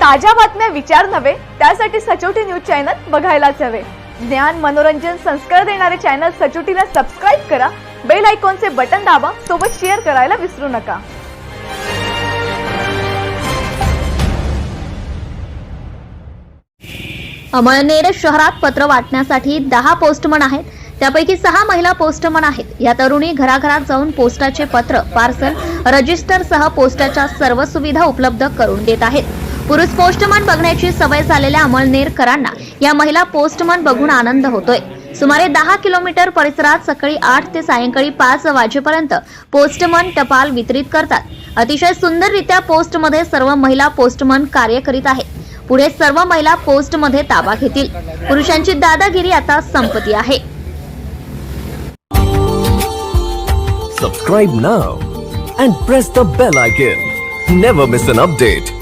ताज्या बातम्या विचार नव्हे त्यासाठी सचोटी न्यूज चॅनल बघायलाच हवे. ज्ञान मनोरंजन संस्कार देणारे चॅनल सचोटीला सबस्क्राईब करा बेल आयकॉनचे बटन दाबा सोबत शेअर करायला विसरू नका. अमळनेर शहरात पत्र वाटण्यासाठी दहा पोस्टमन आहेत. त्यापैकी सहा महिला पोस्टमन आहेत. या तरुणी घराघरात जाऊन पोस्टाचे पत्र पार्सल रजिस्टर सह पोस्टाच्या सर्व सुविधा उपलब्ध करून देत आहेत. पुरुष पोस्टमन बघण्याची सवय झालेल्या अमळनेरकरांना या महिला पोस्टमन बघून आनंद होतोय. सुमारे दहा किलोमीटर परिसरात सकाळी आठ ते सायंकाळी पाच वाजेपर्यंत पोस्टमन टपाल वितरित करतात. अतिशय सुंदररित्या पोस्टमध्ये सर्व महिला पोस्टमन कार्य करीत आहेत. पुढे सर्व महिला पोस्टमध्ये ताबा घेतील. पुरुषांची दादागिरी आता संपती आहे. Subscribe now and press the bell icon never miss an update